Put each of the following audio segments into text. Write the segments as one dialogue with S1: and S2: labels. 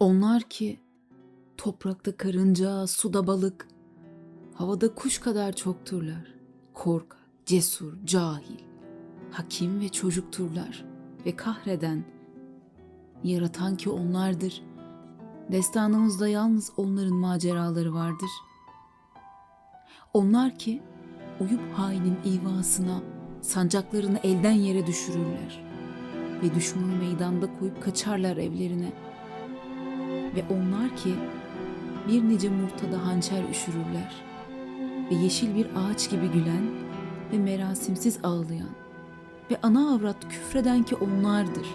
S1: Onlar ki toprakta karınca, suda balık, havada kuş kadar çokturlar. Korkak, cesur, cahil, hakim ve çocukturlar ve kahreden, yaratan ki onlardır. Destanımızda yalnız onların maceraları vardır. Onlar ki uyup hainin ivasına sancaklarını elden yere düşürürler ve düşmanı meydanda koyup kaçarlar evlerine. Ve onlar ki bir nice murtada hançer üşürürler ve yeşil bir ağaç gibi gülen ve merasimsiz ağlayan ve ana avrat küfreden ki onlardır.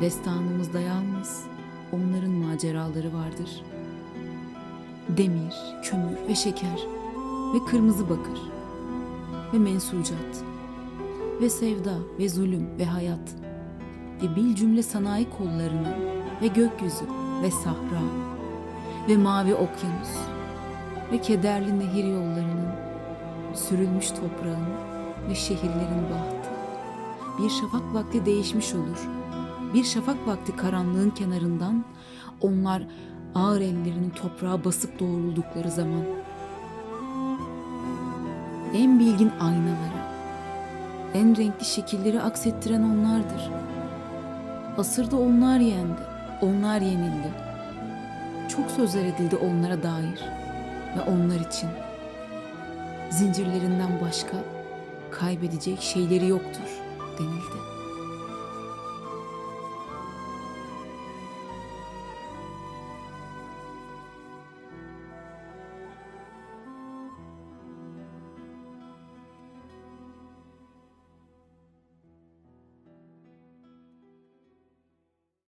S1: Destanımızda yalnız onların maceraları vardır. Demir, kömür ve şeker ve kırmızı bakır ve mensucat ve sevda ve zulüm ve hayat ve bil cümle sanayi kollarını ve gökyüzü ve sahra ve mavi okyanus ve kederli nehir yollarının sürülmüş toprağın ve şehirlerin bahtı bir şafak vakti değişmiş olur. Bir şafak vakti karanlığın kenarından onlar ağır ellerini toprağa basıp doğruldukları zaman en bilgin aynalara, en renkli şekilleri aksettiren onlardır. Asırda onlar yendi, onlar yenildi. Çok sözler edildi onlara dair ve onlar için. Zincirlerinden başka kaybedecek şeyleri yoktur denildi.